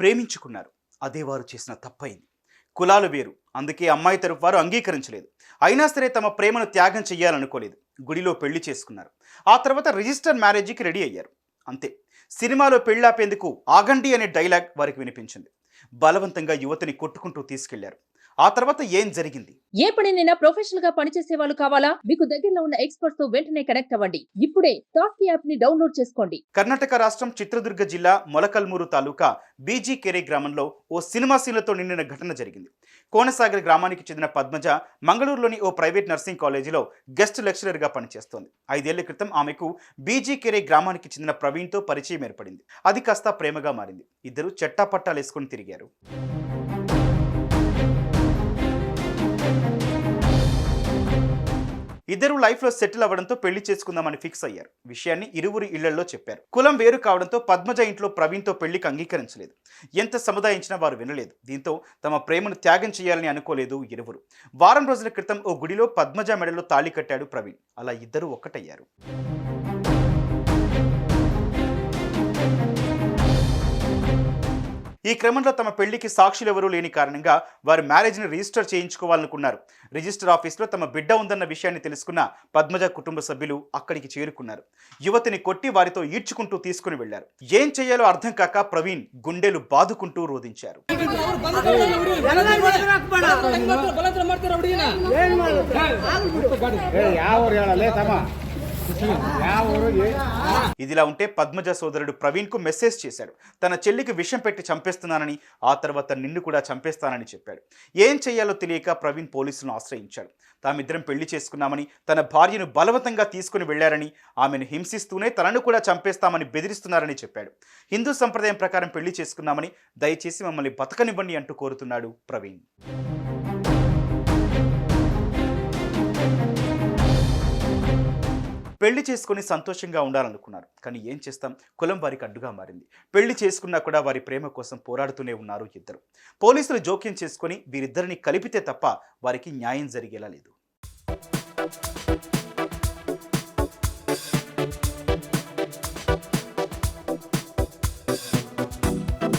ప్రేమించుకున్నారు. అదే వారు చేసిన తప్పైంది కులాలు వేరు. అందుకే అమ్మాయి తరపు వారు అంగీకరించలేదు. అయినా సరే తమ ప్రేమను త్యాగం చేయాలనుకోలేదు గుడిలో పెళ్ళి చేసుకున్నారు. ఆ తర్వాత రిజిస్టర్ మ్యారేజీకి రెడీ అయ్యారు. అంతే. సినిమాలో పెళ్ళాపేందుకు ఆగండి అనే డైలాగ్ వారికి వినిపించింది. బలవంతంగా యువతిని కొట్టుకుంటూ తీసుకెళ్ళారు. ఆ తర్వాత ఏం జరిగింది? ఏ పనినైనా ప్రొఫెషనల్గా పనిచేసే వాళ్ళు కావాలా? మీకు దగ్గరలో ఉన్న ఎక్స్పర్ట్స్తో వెంటనే కనెక్ట్ అవ్వండి. ఇప్పుడే టాస్క్ యాప్ని డౌన్లోడ్ చేసుకోండి. కర్ణాటక రాష్ట్రం చిత్రదుర్గ జిల్లా మొలకల్మూరు తాలూకా బీజీ కెరే గ్రామంలో ఓ సినిమా సీన్లతో నిండిన ఘటన జరిగింది. కోనసాగర్ గ్రామానికి చెందిన పద్మజ మంగళూరులోని ఓ ప్రైవేట్ నర్సింగ్ కాలేజీలో గెస్ట్ లెక్చరర్గా పనిచేస్తోంది. ఐదేళ్ళ క్రితం ఆమెకు బీజీ కెరే గ్రామానికి చెందిన ప్రవీణ్తో పరిచయం ఏర్పడింది. అది కాస్త ప్రేమగా మారింది. ఇద్దరు చెట్టాపట్టాలు వేసుకుని తిరిగారు. ఇద్దరు లైఫ్లో సెటిల్ అవ్వడంతో పెళ్ళి చేసుకుందామని ఫిక్స్ అయ్యారు. విషయాన్ని ఇరువురు ఇళ్ళలో చెప్పారు. కులం వేరు కావడంతో పద్మజ ఇంట్లో ప్రవీణ్తో పెళ్ళికి అంగీకరించలేదు. ఎంత సముదాయించినా వారు వినలేదు. దీంతో తమ ప్రేమను త్యాగం చేయాలని అనుకోలేదు ఇరువురు. వారం రోజుల క్రితం ఓ గుడిలో పద్మజ మెడలో తాళి కట్టాడు ప్రవీణ్. అలా ఇద్దరు ఒక్కటయ్యారు. ఈ క్రమంలో తమ పెళ్ళికి సాక్షులు ఎవరూ లేని కారణంగా వారు మ్యారేజ్ని రిజిస్టర్ చేయించుకోవాలనుకున్నారు. రిజిస్టర్ ఆఫీస్లో తమ బిడ్డ ఉందన్న విషయాన్ని తెలుసుకున్న పద్మజ కుటుంబ సభ్యులు అక్కడికి చేరుకున్నారు. యువతిని కొట్టి వారితో ఈడ్చుకుంటూ తీసుకుని వెళ్ళారు ఏం చేయాలో అర్థం కాక ప్రవీణ్ గుండెలు బాదుకుంటూ రోధించారు. ఇదిలా ఉంటే పద్మజ సోదరుడు ప్రవీణ్కు మెసేజ్ చేశాడు. తన చెల్లికి విషం పెట్టి చంపేస్తున్నానని ఆ తర్వాత నిన్ను కూడా చంపేస్తానని చెప్పాడు. ఏం చేయాలో తెలియక ప్రవీణ్ పోలీసులను ఆశ్రయించాడు. తామిద్దరం పెళ్ళి చేసుకున్నామని తన భార్యను బలవంతంగా తీసుకుని వెళ్ళారని ఆమెను హింసిస్తూనే తనను కూడా చంపేస్తామని బెదిరిస్తున్నారని చెప్పాడు. హిందూ సంప్రదాయం ప్రకారం పెళ్ళి చేసుకున్నామని దయచేసి మమ్మల్ని బతకనివ్వండి అంటూ కోరుతున్నాడు ప్రవీణ్. పెళ్ళి చేసుకుని సంతోషంగా ఉండాలనుకున్నారు. కానీ ఏం చేస్తాం? కులం వారికి అడ్డుగా మారింది. పెళ్ళి చేసుకున్నా కూడా వారి ప్రేమ కోసం పోరాడుతూనే ఉన్నారు ఇద్దరు. పోలీసులు జోక్యం చేసుకుని వీరిద్దరిని కలిపితే తప్ప వారికి న్యాయం జరిగేలా లేదు.